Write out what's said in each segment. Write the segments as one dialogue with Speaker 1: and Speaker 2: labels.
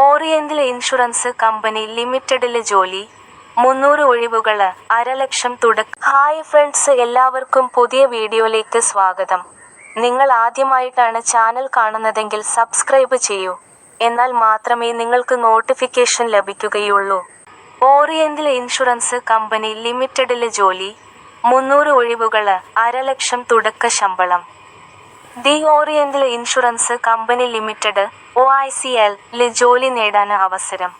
Speaker 1: Oriental insurance company ലിമിറ്റഡിലെ ജോലി മുന്നൂറ് ഒഴിവുകൾ അരലക്ഷം തുടക്ക ഹായ് ഫ്രണ്ട്സ് എല്ലാവർക്കും പുതിയ വീഡിയോയിലേക്ക് സ്വാഗതം. നിങ്ങൾ ആദ്യമായിട്ടാണ് ചാനൽ കാണുന്നതെങ്കിൽ സബ്സ്ക്രൈബ് ചെയ്യൂ. എന്നാൽ മാത്രമേ നിങ്ങൾക്ക് നോട്ടിഫിക്കേഷൻ ലഭിക്കുകയുള്ളൂ. ഓറിയന്റൽ ഇൻഷുറൻസ് കമ്പനി ലിമിറ്റഡിലെ ജോലി മുന്നൂറ് ഒഴിവുകൾ അരലക്ഷം തുടക്ക ശമ്പളം. The oriental insurance company limited O I C L ജോലി നേടാൻ അവസരം.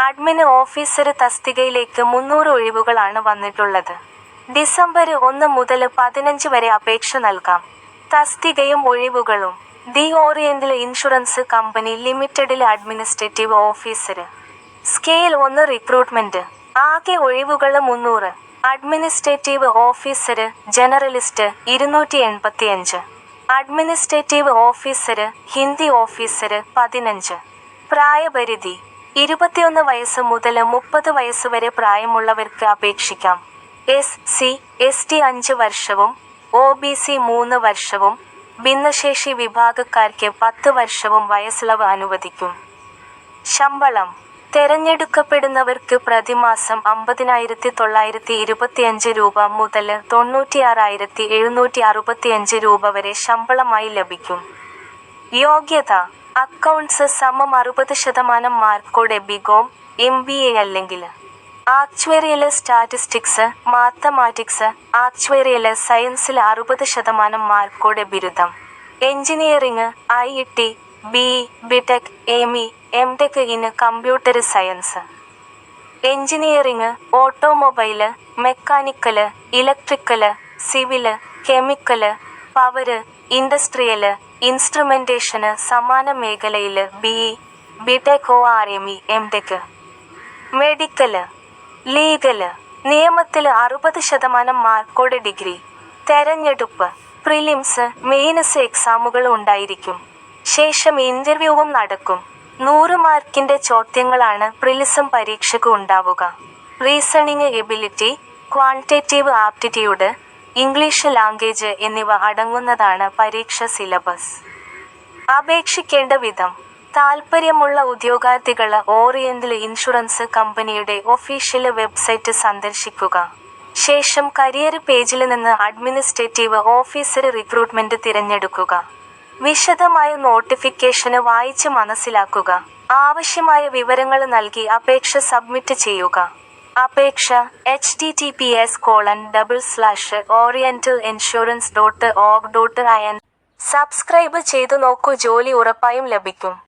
Speaker 1: അഡ്മിന് ഓഫീസർ തസ്തികയിലേക്ക് മുന്നൂറ് ഒഴിവുകളാണ് വന്നിട്ടുള്ളത്. ഡിസംബർ ഒന്ന് മുതൽ പതിനഞ്ച് വരെ അപേക്ഷ നൽകാം. തസ്തികയും ഒഴിവുകളും. ദി ഓറിയന്റൽ ഇൻഷുറൻസ് കമ്പനി ലിമിറ്റഡിലെ അഡ്മിനിസ്ട്രേറ്റീവ് ഓഫീസർ. സ്കെയിൽ ഒന്ന് റിക്രൂട്ട്മെന്റ്. ആകെ ഒഴിവുകൾ മുന്നൂറ്. അഡ്മിനിസ്ട്രേറ്റീവ് ഓഫീസർ ജനറലിസ്റ്റ് ഇരുന്നൂറ്റി എൺപത്തിയഞ്ച്. അഡ്മിനിസ്ട്രേറ്റീവ് ഓഫീസർ ഹിന്ദി ഓഫീസർ പതിനഞ്ച്. പ്രായപരിധി ഇരുപത്തിയൊന്ന് വയസ്സ് മുതൽ മുപ്പത് വയസ്സ് വരെ പ്രായമുള്ളവർക്ക് അപേക്ഷിക്കാം. എസ് സി എസ് ടി അഞ്ച് വർഷവും ഒ ബി സി മൂന്ന് വർഷവും ഭിന്നശേഷി വിഭാഗക്കാർക്ക് പത്ത് വർഷവും വയസ്സിളവ് അനുവദിക്കും. ശമ്പളം തെരഞ്ഞെടുക്കപ്പെടുന്നവർക്ക് പ്രതിമാസം അമ്പതിനായിരത്തി തൊള്ളായിരത്തി ഇരുപത്തിയഞ്ച് രൂപ മുതൽ തൊണ്ണൂറ്റിയാറായിരത്തി എഴുന്നൂറ്റി അറുപത്തിയഞ്ച് രൂപ വരെ ശമ്പളമായി ലഭിക്കും. യോഗ്യത അക്കൗണ്ട്സ് സമം അറുപത് ശതമാനം മാർക്കോടെ ബികോം എം ബി എ അല്ലെങ്കിൽ ആക്ച്വേറിയൽ സ്റ്റാറ്റിസ്റ്റിക്സ് മാത്തമാറ്റിക്സ് ആക്ച്വേറിയൽ സയൻസിൽ അറുപത് ശതമാനം മാർക്കോടെ ബിരുദം engineering I T B B Tech M E M Tech in computer science. Engineering automobile mechanical electrical civil chemical power industrial ഇൻസ്ട്രുമെന്റേഷന് സമാന മേഖലയിൽ B B Tech O R M E M Tech. Medical legal നിയമത്തിൽ അറുപത് ശതമാനം മാർക്കോടെ degree. തെരഞ്ഞെടുപ്പ് prelims mains എക്സാമുകൾ ഉണ്ടായിരിക്കും. ശേഷം ഇന്റർവ്യൂവും നടക്കും. നൂറ് മാർക്കിന്റെ ചോദ്യങ്ങളാണ് പ്രിലിസം പരീക്ഷയ്ക്ക് ഉണ്ടാവുക. Reasoning ability quantitative aptitude English language എന്നിവ അടങ്ങുന്നതാണ് പരീക്ഷ സിലബസ്. അപേക്ഷിക്കേണ്ട വിധം താൽപ്പര്യമുള്ള ഉദ്യോഗാർത്ഥികൾ ഓറിയന്റൽ ഇൻഷുറൻസ് കമ്പനിയുടെ ഒഫീഷ്യൽ വെബ്സൈറ്റ് സന്ദർശിക്കുക. ശേഷം കരിയർ പേജിൽ നിന്ന് അഡ്മിനിസ്ട്രേറ്റീവ് ഓഫീസർ റിക്രൂട്ട്മെന്റ് തിരഞ്ഞെടുക്കുക. വിശദമായ നോട്ടിഫിക്കേഷന് വായിച്ച് മനസ്സിലാക്കുക. ആവശ്യമായ വിവരങ്ങൾ നൽകി അപേക്ഷ സബ്മിറ്റ് ചെയ്യുക. അപേക്ഷ H T T P S colon double slash oriental insurance dot org dot I N subscribe ചെയ്തു നോക്കൂ ജോലി ഉറപ്പായും ലഭിക്കും.